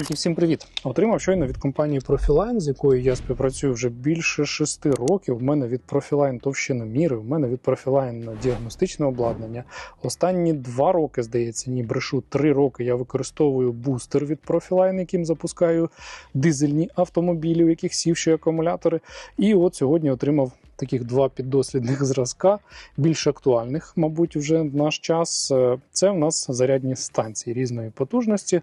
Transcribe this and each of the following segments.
Маленький, всім привіт! Отримав щойно від компанії Profiline, з якою я співпрацюю вже більше шести років. У мене від Profiline товщиноміри, у мене від Profiline діагностичне обладнання. Останні два роки, здається, ні, брешу три роки. Я використовую бустер від Profiline, яким запускаю дизельні автомобілі, у яких сівші акумулятори. І от сьогодні отримав. Таких два піддослідних зразка, більш актуальних, мабуть, вже в наш час. Е, Це в нас зарядні станції різної потужності,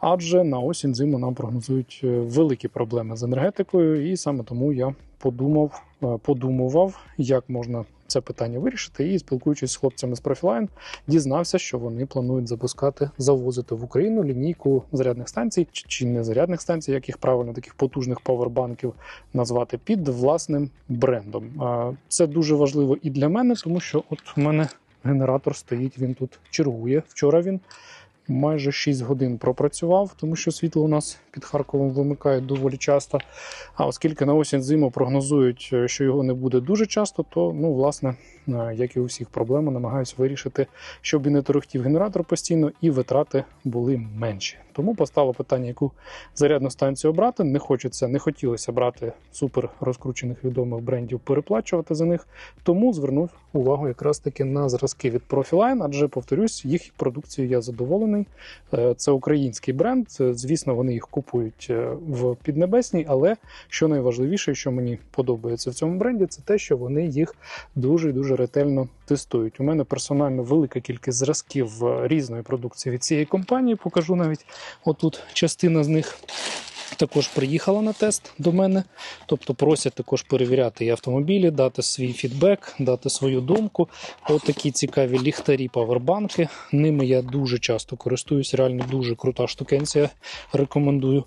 адже на осінь зиму нам прогнозують е, великі проблеми з енергетикою, і саме тому я подумав, е, подумував, як можна це питання вирішити. І спілкуючись з хлопцями з Профілайн, дізнався, що вони планують запускати, завозити в Україну лінійку зарядних станцій чи- не зарядних станцій, як їх правильно таких потужних павербанків назвати під власним брендом. Це дуже важливо і для мене, тому що от у мене генератор стоїть, він тут чергує. Вчора він майже 6 годин пропрацював, тому що світло у нас під Харковом вимикають доволі часто. А оскільки на осінь зиму прогнозують, е, що його не буде дуже часто, то ну, власне, е, як і у всіх проблеми, намагаюся вирішити, щоб і не торохтів генератор постійно, і витрати були менші. Тому постало питання, яку зарядну станцію обрати. Не хочеться, не хотілося брати супер розкручених відомих брендів, переплачувати за них. Тому звернув увагу якраз таки на зразки від Profiline, адже повторюсь, їх продукцією я задоволений. Е, Це український бренд. Е, Звісно, вони їх купують е, в Піднебесній, але що найважливіше, що мені подобається в цьому бренді, це те, що вони їх дуже дуже ретельно тестують. У мене персонально велика кількість зразків е, різної продукції від цієї компанії. Покажу навіть отут частина з них. Також приїхала на тест до мене, тобто просять також перевіряти і автомобілі, дати свій фідбек, дати свою думку. От такі цікаві ліхтарі, павербанки. Ними я дуже часто користуюсь. Реально дуже крута штукенція. Рекомендую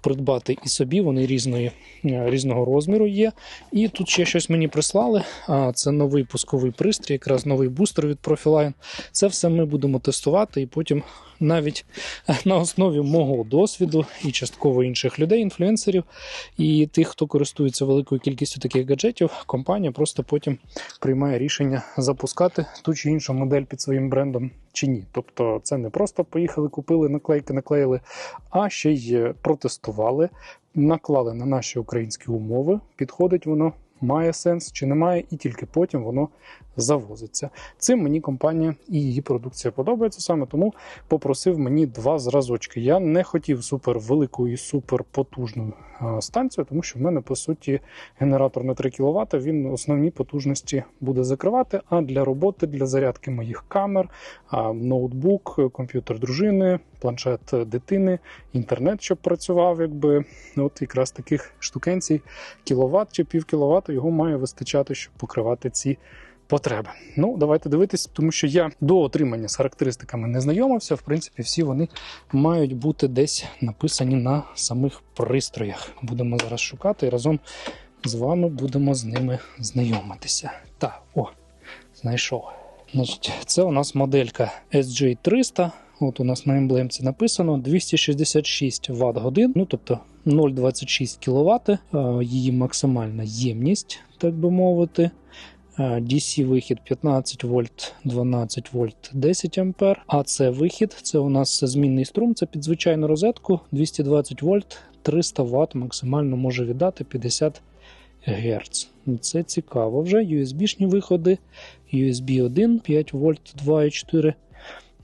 придбати і собі. Вони різної, е, різного розміру є. І тут ще щось мені прислали. А це новий пусковий пристрій, якраз новий бустер від Profiline. Це все ми будемо тестувати і потім навіть на основі мого досвіду і частково інших людей, інфлюенсерів і тих, хто користується великою кількістю таких гаджетів, компанія просто потім приймає рішення запускати ту чи іншу модель під своїм брендом чи ні. Тобто це не просто поїхали, купили наклейки, наклеїли, а ще й протестували, наклали на наші українські умови. Підходить воно. Має сенс чи немає, і тільки потім воно завозиться. Цим мені компанія і її продукція подобається саме тому попросив мені два зразочки. Я не хотів супер велику і супер потужну станцію, тому що в мене по суті генератор на 3 кВт, він основні потужності буде закривати. А для роботи, для зарядки моїх камер, ноутбук, комп'ютер дружини, планшет дитини, інтернет, щоб працював, якби от якраз таких штукенцій кіловат чи пів кіловата його має вистачати, щоб покривати ці потреби. Ну, давайте дивитись, тому що я до отримання з характеристиками не знайомився. В принципі, всі вони мають бути десь написані на самих пристроях. Будемо зараз шукати і разом з вами будемо з ними знайомитися. Так, о, знайшов. Значить, це у нас моделька SJ300. От у нас на емблемці написано 266 Вт годин, ну тобто 0,26 кВт, її максимальна ємність, так би мовити. DC вихід 15 вольт, 12 вольт, 10 ампер. АЦ вихід це у нас змінний струм, це під звичайну розетку 220 вольт, 300 Вт максимально може віддати 50 Гц. Це цікаво вже. USB-шні виходи, USB 1, 5 вольт, 2,4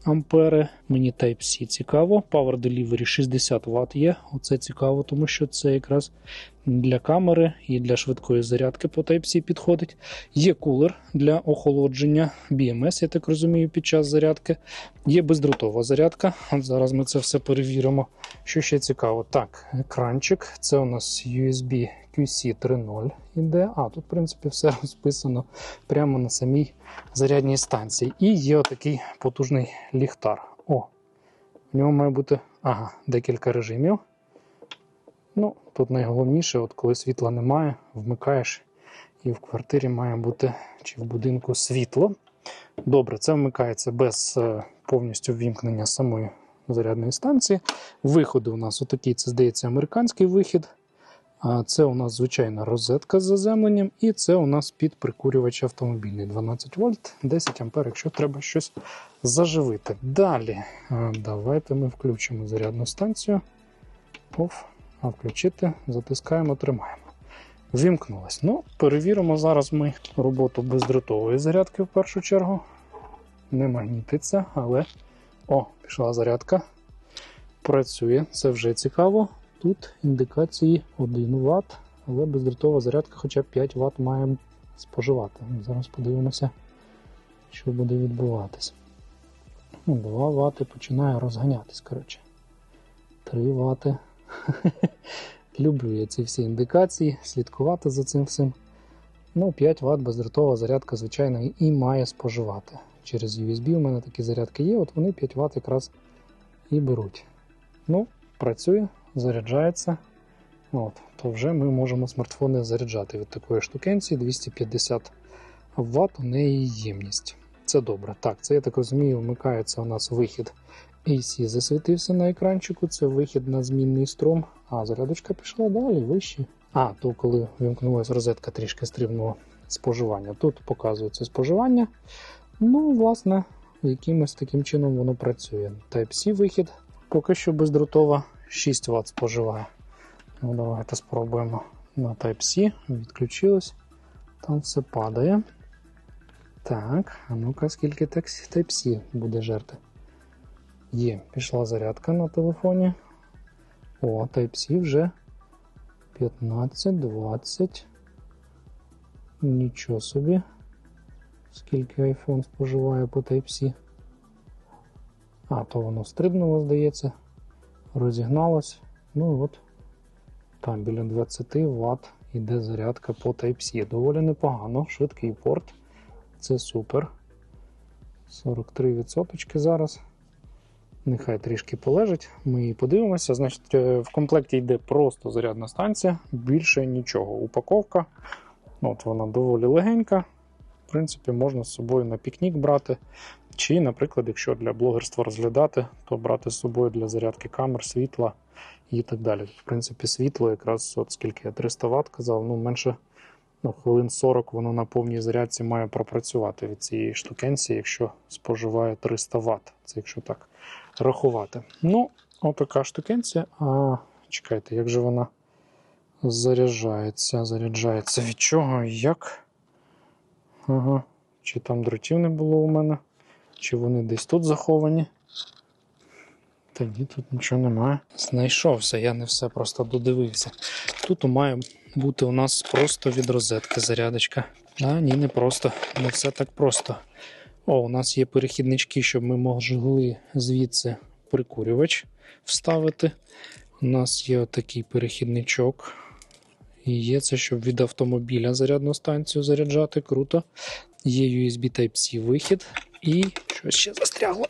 ампери. Мені Type-C цікаво. Power Delivery 60 Вт є. Оце цікаво, тому що це якраз для камери і для швидкої зарядки по Type-C підходить. Є кулер для охолодження BMS, я так розумію, під час зарядки. Є бездротова зарядка. Зараз ми це все перевіримо. Що ще цікаво? Так, екранчик. Це у нас USB QC 3.0 іде. А, тут, в принципі, все розписано прямо на самій зарядній станції. І є отакий потужний ліхтар. О, в нього має бути ага, декілька режимів. Ну, тут найголовніше, от коли світла немає, вмикаєш, і в квартирі має бути чи в будинку світло. Добре, це вмикається без е, повністю ввімкнення самої зарядної станції. Виходи у нас отакий, це здається, американський вихід. Це у нас звичайна розетка з заземленням, і це у нас під прикурювач автомобільний 12 вольт, 10 ампер, якщо треба щось заживити. Далі, давайте ми включимо зарядну станцію. Оф, а включити, затискаємо, тримаємо. Вімкнулось. Ну, перевіримо зараз ми роботу бездротової зарядки в першу чергу. Не магнітиться, але. О, пішла зарядка. Працює, це вже цікаво. Тут індикації 1 Вт, але бездротова зарядка хоча б 5 Вт має споживати. Зараз подивимося, що буде відбуватись. Ну, 2 Вт починає розганятись. коротше. 3 Вт. Люблю я ці всі індикації, слідкувати за цим всім. Ну, 5 Вт бездротова зарядка, звичайно, і має споживати. Через USB у мене такі зарядки є, от вони 5 Вт якраз і беруть. Ну, працює, заряджається. От, То вже ми можемо смартфони заряджати від такої штукенції 250 Вт у неї ємність. Це добре. Так, це я так розумію, вмикається у нас вихід AC засвітився на екранчику, це вихід на змінний струм, а зарядочка пішла далі, вище. А, то коли вимкнулася розетка трішки стрибнуло споживання. Тут показується споживання. Ну, власне, якимось таким чином воно працює. Type-C вихід поки що бездротова 6 Вт споживає. Ну, Давайте спробуємо на Type-C. Відключилось. Там все падає. Так, а ну-ка, скільки Type-C буде жерти? Є, пішла зарядка на телефоні. О, Type-C вже 15-20. Нічого собі. Скільки iPhone споживає по Type-C. А, то воно стрибнуло, здається. Розігналось. Ну от. Там біля 20 Вт іде зарядка по Type-C. Доволі непогано. Швидкий порт. Це супер. 43% зараз. Нехай трішки полежить, ми її подивимося. Значить, е, в комплекті йде просто зарядна станція, більше нічого. Упаковка. От Вона доволі легенька. В принципі, можна з собою на пікнік брати. Чи, наприклад, якщо для блогерства розглядати, то брати з собою для зарядки камер, світла і так далі. В принципі, світло, якраз от скільки я 300 Вт казав, ну менше ну, хвилин 40 воно на повній зарядці має пропрацювати від цієї штукенції, якщо споживає 300 Вт. Це якщо так рахувати. Ну, отака штукенція. А чекайте, як же вона заряджається? Заряджається від чого і як? Ага. Чи там дротів не було у мене? Чи вони десь тут заховані? Та ні, тут нічого немає. Знайшовся, я не все просто додивився. Тут має бути у нас просто від розетки зарядочка. А, ні, не просто. Не все так просто. О, у нас є перехіднички, щоб ми могли звідси прикурювач вставити. У нас є отакий перехідничок. І є це, щоб від автомобіля зарядну станцію заряджати. Круто. Є USB Type-C вихід. І щось ще застрягло.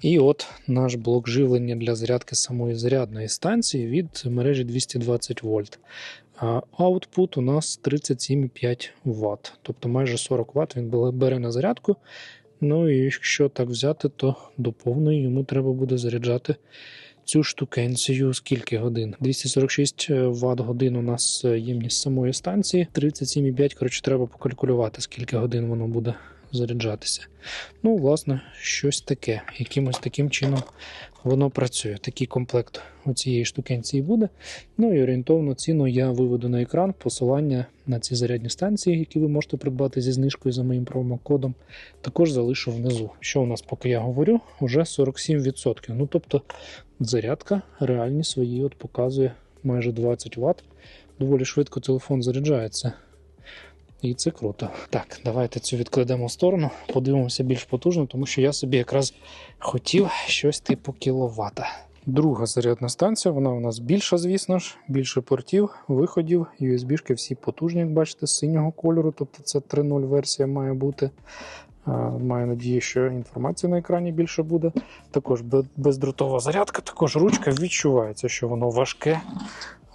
І от наш блок живлення для зарядки самої зарядної станції від мережі 220 вольт. А Output у нас 37,5 Вт, тобто майже 40 Вт він бере на зарядку. Ну і якщо так взяти, то до повної йому треба буде заряджати цю штукенцію скільки годин. 246 Вт годин у нас ємність самої станції. 37,5, коротше, треба покалькулювати, скільки годин воно буде заряджатися. Ну, власне, щось таке. Якимось таким чином воно працює. Такий комплект у цієї штукенції буде. Ну і орієнтовну ціну я виведу на екран посилання на ці зарядні станції, які ви можете придбати зі знижкою за моїм промокодом. Також залишу внизу. Що у нас, поки я говорю, вже 47%. Ну, тобто, зарядка реальні свої от показує майже 20 Вт. Доволі швидко телефон заряджається. І це круто. Так, давайте цю відкладемо в сторону, подивимося більш потужно, тому що я собі якраз хотів щось типу кіловата. Друга зарядна станція, вона у нас більша, звісно ж, більше портів, виходів, USB-шки всі потужні, як бачите, синього кольору, тобто це 3.0 версія має бути. Маю надію, що інформації на екрані більше буде. Також бездротова зарядка, також ручка відчувається, що воно важке.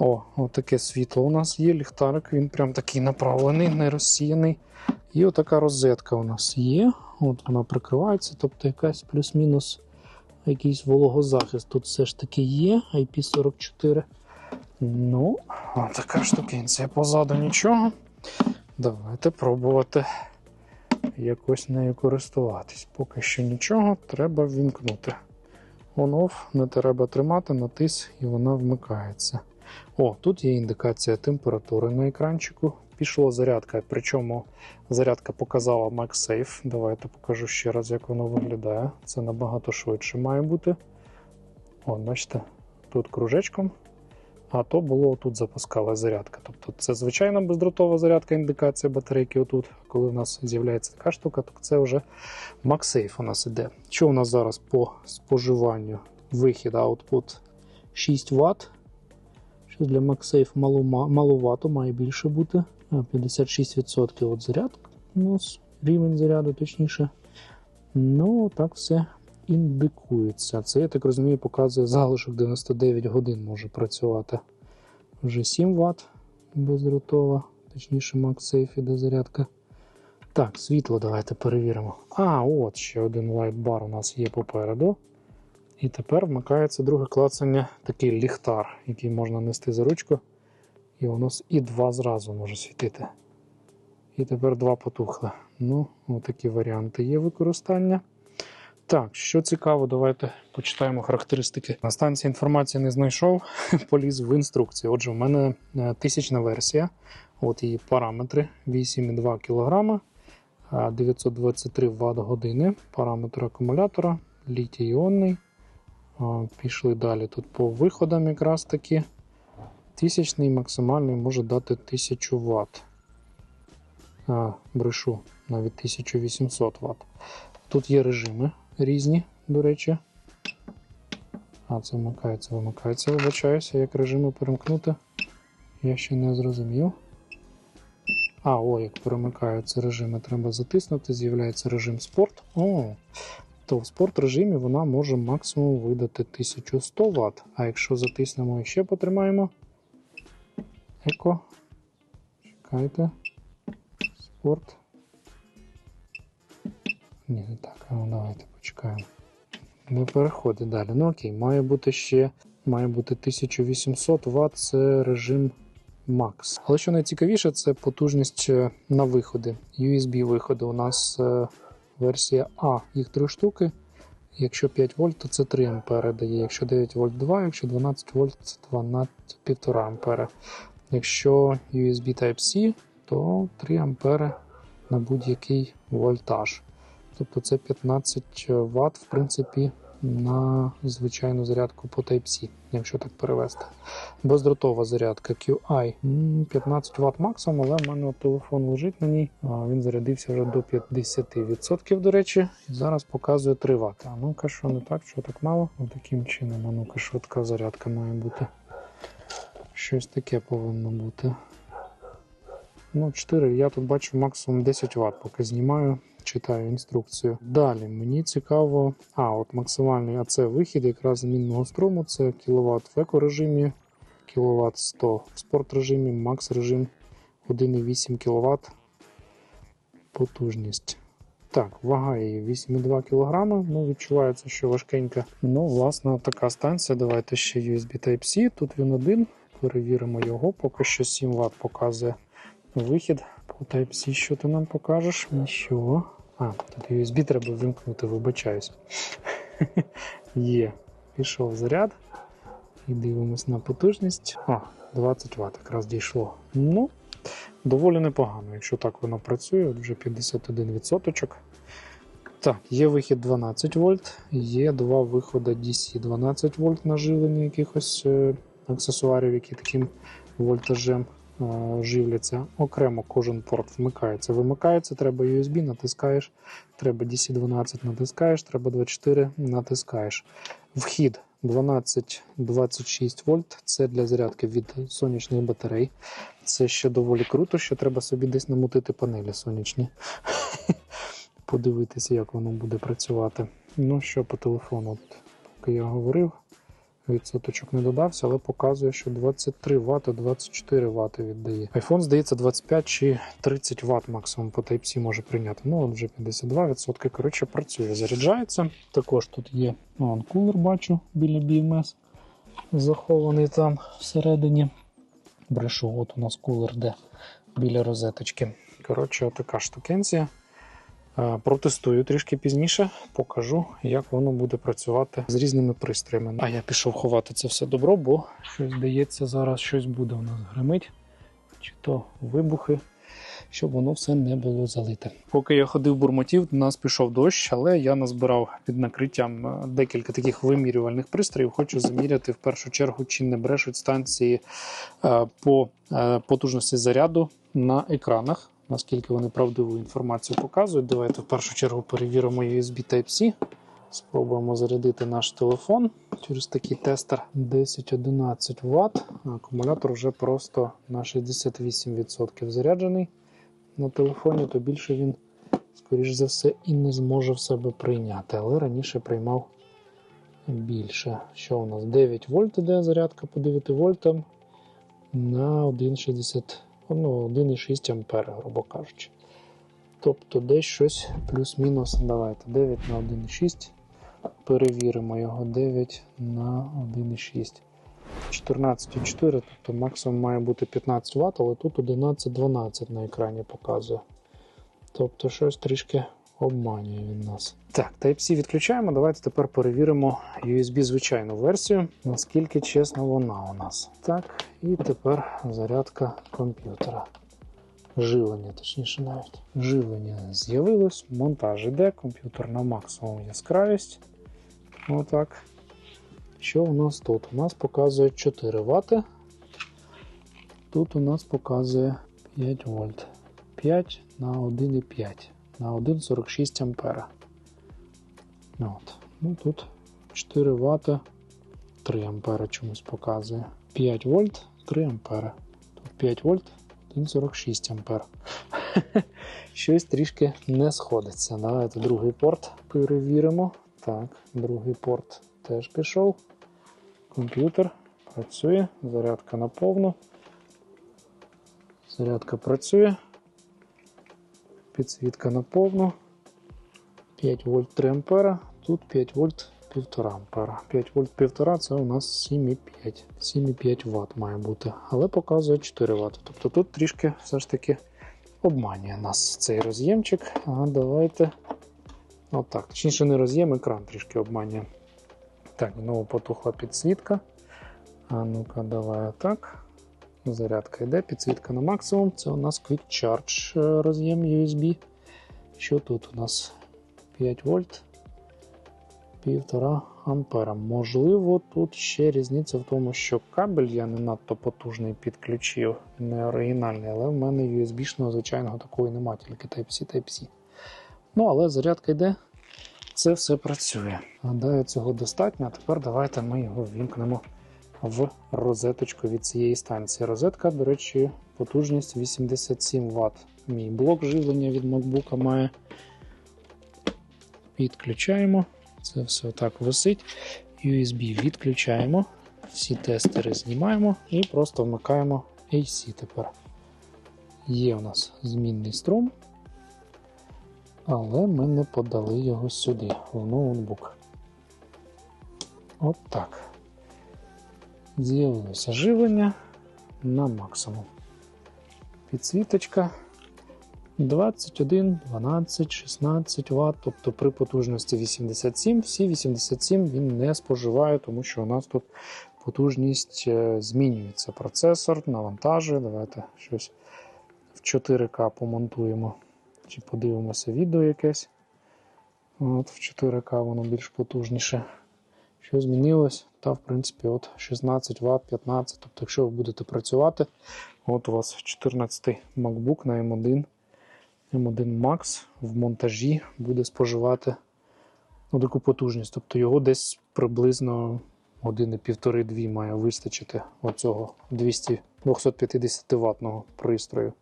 О, отаке світло у нас є, ліхтарик, він прям такий направлений, не розсіяний. І отака розетка у нас є. От Вона прикривається, тобто якась плюс-мінус якийсь вологозахист. Тут все ж таки є, IP44. Ну, така штукенція. Позаду нічого. Давайте пробувати якось нею користуватись. Поки що нічого, треба ввімкнути. On-off, не треба тримати, натис і вона вмикається. О, тут є індикація температури на екранчику. Пішла зарядка, причому зарядка показала MagSafe. Давайте покажу ще раз, як воно виглядає. Це набагато швидше має бути. О, бачите, тут кружечком. А то було тут запускала зарядка. Тобто це звичайна бездротова зарядка, індикація батарейки отут. Коли в нас з'являється така штука, то це вже MagSafe у нас іде. Що у нас зараз по споживанню? Вихід output 6 Вт. Що для MagSafe мало, маловато, має більше бути. 56% от зарядка у нас рівень заряду, точніше. Ну, так все індикується. Це, я так розумію, показує залишок 99 годин може працювати. Вже 7 Вт бездротова, точніше, MagSafe іде зарядка. Так, світло давайте перевіримо. А, от ще один лайтбар у нас є попереду. І тепер вмикається друге клацання, такий ліхтар, який можна нести за ручку. І воно і два зразу може світити. І тепер два потухли. Ну, отакі варіанти є використання. Так, що цікаво, давайте почитаємо характеристики. На станції інформації не знайшов, поліз в інструкцію. Отже, в мене е, тисячна версія. От її параметри: 8,2 кг, 923 Вт години, параметр акумулятора, літій іонний. Пішли далі тут по виходам якраз таки. Тисячний максимальний може дати 1000 Вт. А, брешу, навіть 1800 Вт. Тут є режими різні, до речі. А, це вмикається, вимикається, вибачаюся, як режими перемкнути. Я ще не зрозумів. А, о, як перемикаються режими, треба затиснути, з'являється режим спорт. О, то в спорт режимі вона може максимум видати 1100 Вт. А якщо затиснемо і ще потримаємо. Еко. Чекайте. Спорт. Ні, не так. Ну, давайте почекаємо. Не переходить далі. Ну окей, має бути ще має бути 1800 Вт це режим Max. Але що найцікавіше, це потужність е, на виходи. USB-виходи. У нас е, версія А, їх три штуки. Якщо 5 вольт, то це 3 ампери дає. Якщо 9 вольт 2, якщо 12 вольт, це 12,5 ампера. Якщо USB Type-C, то 3 ампери на будь-який вольтаж. Тобто це 15 Вт, в принципі, на звичайну зарядку по Type-C, якщо так перевести. Бездротова зарядка QI 15 Вт максимум, але в мене телефон лежить на ній. Він зарядився вже до 50%, до речі, і зараз показує 3 Вт. А ну-ка, що не так, що так мало? Таким чином, а ну-ка, швидка зарядка має бути. Щось таке повинно бути. Ну, 4. Я тут бачу максимум 10 Вт, поки знімаю, читаю інструкцію. Далі мені цікаво, а, от максимальний АЦ вихід якраз змінного струму це кВт в екорежимі, кВт 100 в спорт режимі, макс режим 1,8 кВт потужність. Так, вага її 8,2 кг. Ну, відчувається, що важкенька. Ну, власне, така станція. Давайте ще USB Type-C. Тут він один. Перевіримо його. Поки що 7 Вт показує вихід. По Type-C, що ти нам покажеш? Нічого. А, тут USB треба вимкнути, вибачаюсь. Є. Пішов заряд. І дивимось на потужність. А, 20 Вт якраз дійшло. Ну, доволі непогано, якщо так воно працює, вже 51%. Так, є вихід 12 вольт, є два виходи DC 12 вольт на живлення якихось е, аксесуарів, які таким вольтажем живляться. Окремо кожен порт вмикається. Вимикається, треба USB, натискаєш, треба DC12 натискаєш, треба 24 натискаєш. Вхід 12-26 вольт це для зарядки від сонячних батарей. Це ще доволі круто, що треба собі десь намутити панелі сонячні. Подивитися, як воно буде працювати. Ну що по телефону, поки я говорив, відсоточок не додався, але показує, що 23 Вт, 24 Вт віддає. iPhone, здається, 25 чи 30 Вт максимум по Type-C може прийняти. Ну, от вже 52%. Коротше, працює, заряджається. Також тут є он, кулер, бачу, біля BMS, захований там всередині. Брешу, от у нас кулер де біля розеточки. Коротше, така штукенція. Протестую трішки пізніше, покажу, як воно буде працювати з різними пристроями. А я пішов ховати це все добро, бо щось здається, зараз щось буде у нас гримить, чи то вибухи, щоб воно все не було залите. Поки я ходив бурмотів, у нас пішов дощ, але я назбирав під накриттям е, декілька таких вимірювальних пристроїв. Хочу заміряти в першу чергу, чи не брешуть станції е, по е, потужності заряду на екранах наскільки вони правдиву інформацію показують. Давайте в першу чергу перевіримо USB Type-C. Спробуємо зарядити наш телефон через такий тестер 10-11 Вт. Акумулятор вже просто на 68% заряджений на телефоні, то більше він, скоріш за все, і не зможе в себе прийняти. Але раніше приймав більше. Що у нас? 9 вольт іде зарядка по 9 вольтам на 1,60 ну, 1,6 ампера, грубо кажучи. Тобто десь щось плюс-мінус. Давайте 9 на 1,6. Перевіримо його 9 на 1,6. 14,4, тобто максимум має бути 15 Вт, але тут 11-12 на екрані показує. Тобто щось трішки обманює він нас. Так, Type-C відключаємо. Давайте тепер перевіримо USB звичайну версію, наскільки чесна вона у нас. Так, і тепер зарядка комп'ютера. Живлення, точніше навіть. Живлення з'явилось, монтаж іде, комп'ютер на максимум яскравість. Отак. Що у нас тут? У нас показує 4 Вт. Тут у нас показує 5 вольт. 5 на 1,5 на 1,46 ампера. От. Ну, Тут 4 Вт, 3 ампера чомусь показує. 5 вольт, 3 ампера. Тут 5 вольт, 1,46 ампер. Щось трішки не сходиться. Давайте другий порт перевіримо. Так, другий порт теж пішов. Комп'ютер працює, зарядка на повну. Зарядка працює. Підсвітка на повну. 5 вольт 3 ампера. Тут 5 вольт 1,5 ампера. 5 вольт 1,5 це у нас 7,5 7,5 Вт має бути. Але показує 4 Вт. Тобто тут трішки все ж таки обманює нас цей роз'ємчик. А давайте. Отак. Точніше, не роз'єм, екран трішки обманює. Так, знову потухла підсвітка. А ну-ка, давай так. Зарядка йде, підсвітка на максимум. Це у нас Quick Charge е, роз'єм USB. Що тут у нас 5 вольт, 1,5 ампера. Можливо, тут ще різниця в тому, що кабель я не надто потужний підключив, не оригінальний, але в мене USB-шного, звичайного такої немає, тільки Type-C, Type-C. Ну, але зарядка йде, це все працює. Гадаю, цього достатньо. А тепер давайте ми його ввімкнемо в розеточку від цієї станції. Розетка, до речі, потужність 87 Вт. Мій блок живлення від MacBook має. Підключаємо. Це все так висить. USB відключаємо. Всі тестери знімаємо і просто вмикаємо AC тепер. Є у нас змінний струм, але ми не подали його сюди, в ноутбук. От так з'явилося живлення на максимум. Підсвіточка 21, 12, 16 Вт, тобто при потужності 87, всі 87 він не споживає, тому що у нас тут потужність е, змінюється. Процесор навантажує. Давайте щось в 4К помонтуємо чи подивимося відео якесь. От В 4К воно більш потужніше. Що змінилось? Та, в принципі, от 16 Вт, 15. Тобто, якщо ви будете працювати, от у вас 14 MacBook на M1, M1 Max в монтажі буде споживати ну, таку потужність. Тобто його десь приблизно години півтори-дві має вистачити оцього 200 250 ватного пристрою.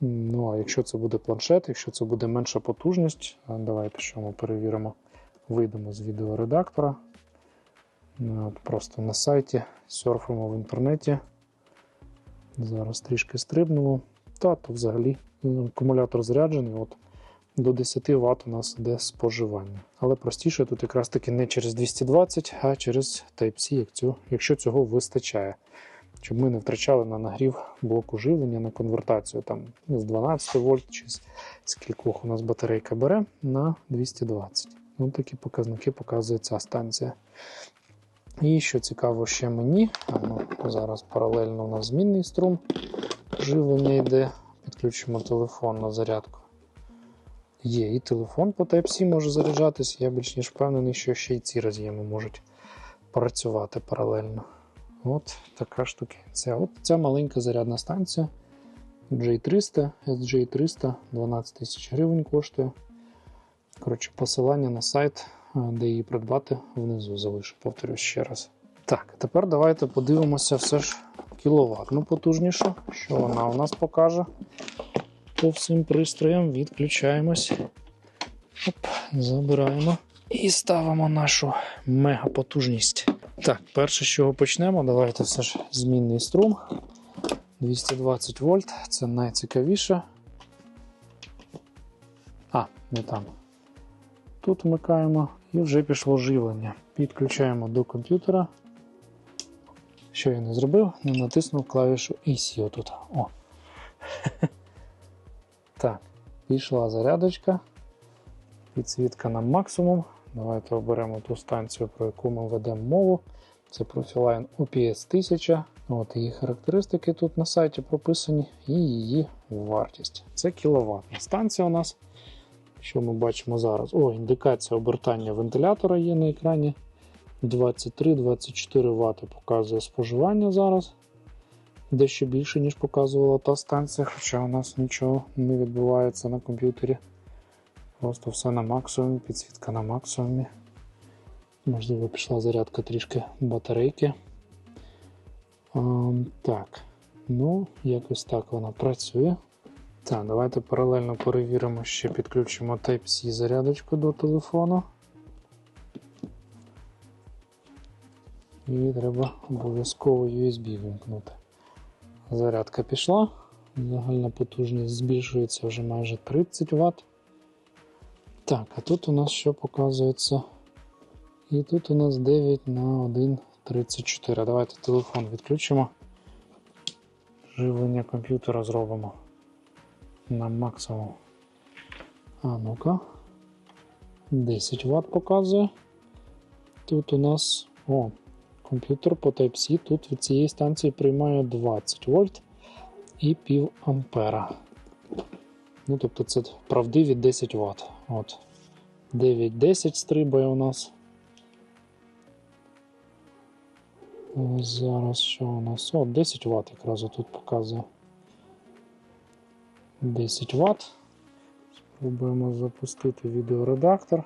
Ну, а якщо це буде планшет, якщо це буде менша потужність, давайте що ми перевіримо. Вийдемо з відеоредактора. Просто на сайті серфимо в інтернеті. Зараз трішки стрибнемо. Та то взагалі акумулятор заряджений. От До 10 Вт у нас йде споживання. Але простіше тут якраз таки не через 220, а через Type-C, якщо цього вистачає. щоб ми не втрачали на нагрів блоку живлення на конвертацію там з 12 вольт чи з скількох у нас батарейка бере на 220. Ну, такі показники показує ця станція. І що цікаво ще мені, ну, зараз паралельно у нас змінний струм живлення йде. Підключимо телефон на зарядку. Є, і телефон по Type-C може заряджатись. Я більш ніж впевнений, що ще й ці роз'єми можуть працювати паралельно. От така штукенція. От ця маленька зарядна станція J300, SJ300, 12 тисяч гривень коштує. Коротше, посилання на сайт, де її придбати, внизу залишу, повторюсь ще раз. Так, тепер давайте подивимося все ж кіловатну потужнішу, що вона у нас покаже. По всім пристроям відключаємось. Оп, забираємо і ставимо нашу мегапотужність. Так, перше, з чого почнемо, давайте все ж змінний струм. 220 вольт, це найцікавіше. А, не там. Тут вмикаємо і вже пішло живлення. Підключаємо до комп'ютера. Що я не зробив? Не натиснув клавішу AC отут. О. Так, пішла зарядочка. Підсвітка на максимум. Давайте оберемо ту станцію, про яку ми ведемо мову. Це Profiline UPS 1000. От Її характеристики тут на сайті прописані, і її вартість. Це кіловатна станція у нас. Що ми бачимо зараз? О, індикація обертання вентилятора є на екрані. 23-24 Вт показує споживання зараз. Дещо більше, ніж показувала та станція, хоча у нас нічого не відбувається на комп'ютері. Просто все на максимумі, підсвітка на максимумі. Можливо, пішла зарядка трішки батарейки. А, так, ну, якось так вона працює. Так, давайте паралельно перевіримо, ще підключимо Type-C зарядочку до телефону. І треба обов'язково USB вимкнути. Зарядка пішла. Загальна потужність збільшується вже майже 30 Вт. Так, а тут у нас що показується? І тут у нас 9 на 1,34. Давайте телефон відключимо. Живлення комп'ютера зробимо на максимум. А ну-ка. 10 Вт показує. Тут у нас. О, комп'ютер по Type-C тут від цієї станції приймає 20 вольт і пів ампера. Ну, тобто це правдиві 10 Вт. От. 9-10 стрибає у нас. Зараз що у нас? О, 10 Вт якраз тут показує. 10 Вт. Спробуємо запустити відеоредактор.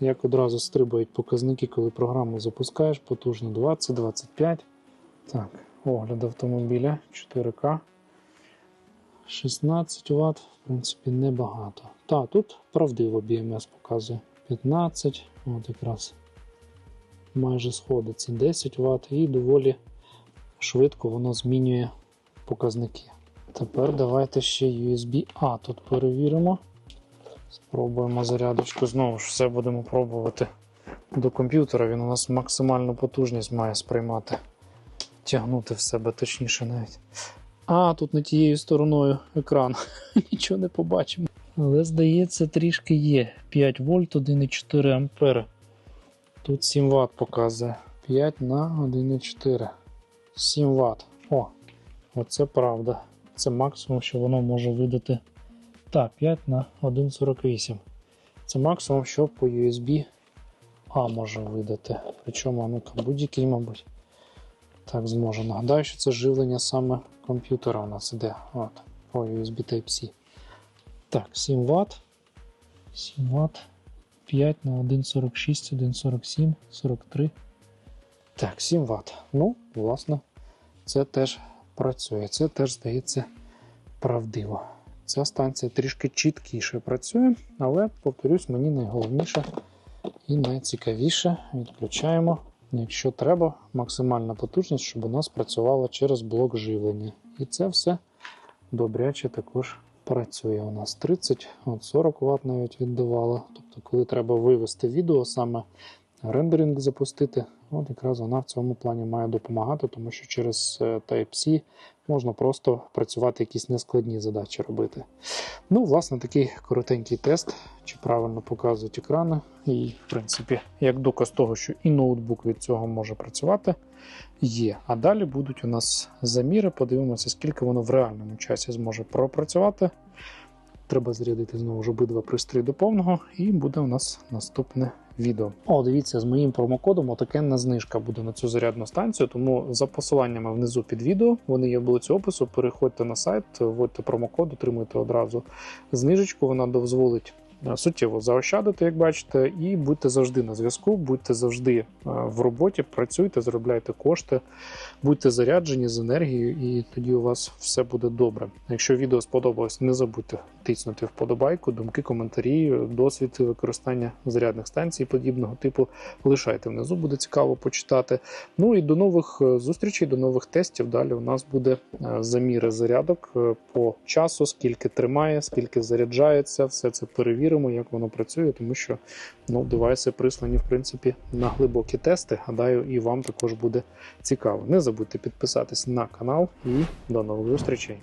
Як одразу стрибають показники, коли програму запускаєш, потужно 20-25. Так, огляд автомобіля 4К. 16 Вт, в принципі, небагато. Так, тут правдиво BMS показує 15, от якраз майже сходиться 10 Вт і доволі швидко воно змінює показники. Тепер давайте ще USB A тут перевіримо. Спробуємо зарядочку. Знову ж все будемо пробувати до комп'ютера. Він у нас максимальну потужність має сприймати, тягнути в себе точніше навіть. А, тут не тією стороною екран. Нічого не побачимо. Але, здається, трішки є. 5 вольт 1,4 ампери. Тут 7 Вт показує. 5 на 1,4. 7 Вт. О, оце правда. Це максимум, що воно може видати. Так, 5 на 1,48. Це максимум, що по USB А може видати. Причому, ну-ка, будь-який, мабуть. Так, зможу. Нагадаю, що це живлення саме комп'ютера у нас іде. От, по USB Type-C. Так, 7 Вт. 7 Вт. 5 на 1,46, 1,47, 43. Так, 7 Вт. Ну, власне, це теж працює. Це теж здається правдиво. Ця станція трішки чіткіше працює, але, повторюсь, мені найголовніше і найцікавіше відключаємо, якщо треба, максимальна потужність, щоб у нас працювала через блок живлення. І це все добряче також працює. У нас 30, от 40 Вт навіть віддавало. Тобто, коли треба вивести відео, саме рендеринг запустити, От якраз вона в цьому плані має допомагати, тому що через е, Type-C можна просто працювати якісь нескладні задачі робити. Ну, власне, такий коротенький тест, чи правильно показують екрани. І, в принципі, як доказ того, що і ноутбук від цього може працювати, є. А далі будуть у нас заміри. Подивимося, скільки воно в реальному часі зможе пропрацювати. Треба зарядити знову ж обидва пристрої до повного, і буде у нас наступне відео. О, дивіться, з моїм промокодом отакенна знижка буде на цю зарядну станцію. Тому за посиланнями внизу під відео вони є в блоці опису. Переходьте на сайт, вводьте промокод, отримуєте одразу знижечку. Вона дозволить е, суттєво заощадити, як бачите, і будьте завжди на зв'язку, будьте завжди е, в роботі, працюйте, заробляйте кошти, будьте заряджені з енергією, і тоді у вас все буде добре. Якщо відео сподобалось, не забудьте тиснути вподобайку, думки, коментарі, досвід використання зарядних станцій подібного типу. Лишайте внизу, буде цікаво почитати. Ну і до нових е, зустрічей, до нових тестів. Далі у нас буде е, заміри зарядок е, по часу, скільки тримає, скільки заряджається. Все це перевіримо, як воно працює, тому що ну, девайси прислані в принципі на глибокі тести. Гадаю, і вам також буде цікаво. Не забудьте підписатись на канал і до нових зустрічей.